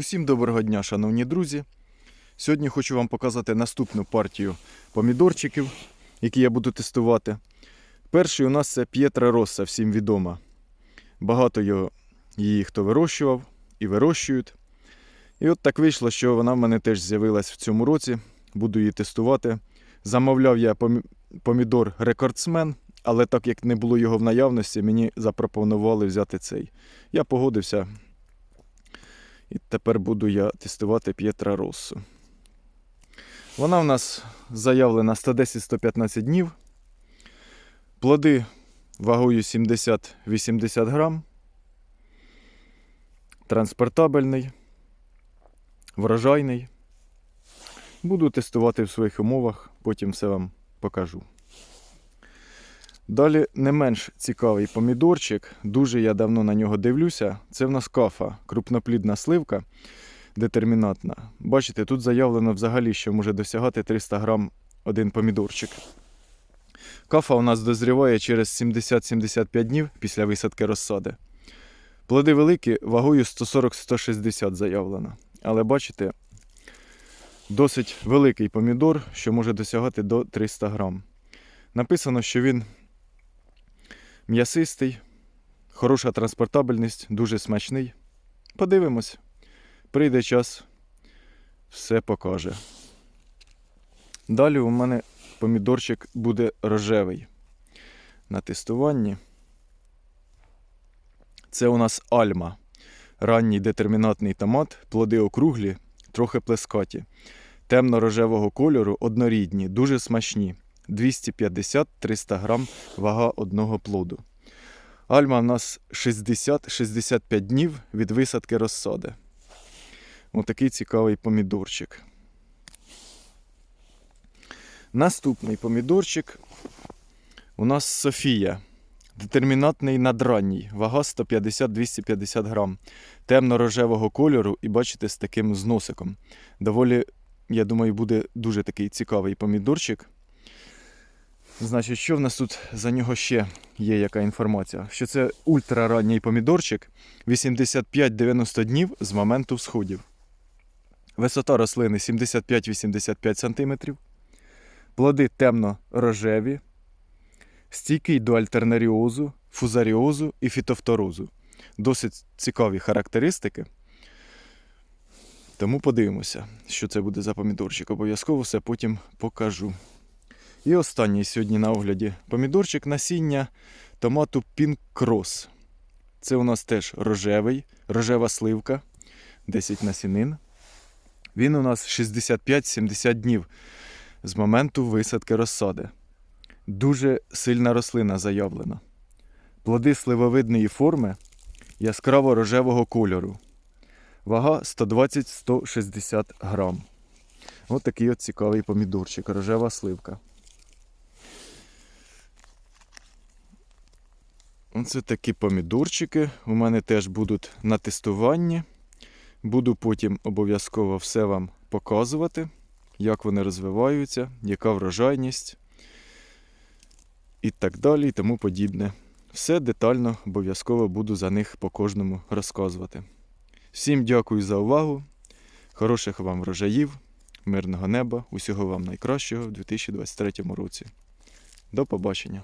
Усім доброго дня, шановні друзі. Сьогодні хочу вам показати наступну партію помідорчиків, які я буду тестувати. Перший у нас це П'єтра Росса, всім відома. Багато його, її хто вирощував і вирощують. І от так вийшло, що вона в мене теж з'явилась в цьому році. Буду її тестувати. Замовляв я помідор рекордсмен, але так як не було його в наявності, мені запропонували взяти цей. Я погодився. І тепер буду я тестувати П'єтра Россу. Вона в нас заявлена 110-115 днів. Плоди вагою 70-80 грам. Транспортабельний, врожайний. Буду тестувати в своїх умовах, потім все вам покажу. Далі не менш цікавий помідорчик. Дуже я давно на нього дивлюся. Це в нас кафа, крупноплідна сливка детермінатна. Бачите, тут заявлено взагалі, що може досягати 300 грам один помідорчик. Кафа у нас дозріває через 70-75 днів після висадки розсади. Плоди великі, вагою 140-160 заявлено. Але бачите, досить великий помідор, що може досягати до 300 грам. Написано, що він м'ясистий, хороша транспортабельність, дуже смачний. Подивимось. Прийде час, все покаже. Далі у мене помідорчик буде рожевий. На тестуванні. Це у нас альма. Ранній детермінатний томат, плоди округлі, трохи плескаті. Темно-рожевого кольору, однорідні, дуже смачні. 250-300 грам вага одного плоду. Альма в нас 60-65 днів від висадки розсади. Отакий цікавий помідорчик. Наступний помідорчик у нас Софія. Детермінатний надранній, вага 150-250 грам. Темно-рожевого кольору і бачите, з таким зносиком. Доволі, я думаю, буде дуже такий цікавий помідорчик. Значить, що в нас тут за нього ще є яка інформація? Що це ультраранній помідорчик 85-90 днів з моменту всходів. Висота рослини 75-85 см. Плоди темно-рожеві, стійкий до альтернаріозу, фузаріозу і фітофторозу. Досить цікаві характеристики. Тому подивимося, що це буде за помідорчик. Обов'язково все потім покажу. І останній сьогодні на огляді помідорчик насіння томату Cross. Це у нас теж рожевий, рожева сливка, 10 насінин. Він у нас 65-70 днів з моменту висадки розсади. Дуже сильна рослина заявлена. Плоди сливовидної форми яскраво рожевого кольору. Вага 120-160 грам. Ось такий от цікавий помідорчик, рожева сливка. Оце такі помідорчики. У мене теж будуть на тестуванні. Буду потім обов'язково все вам показувати, як вони розвиваються, яка врожайність і так далі, і тому подібне. Все детально обов'язково буду за них по кожному розказувати. Всім дякую за увагу. Хороших вам врожаїв, мирного неба, усього вам найкращого в 2023 році. До побачення!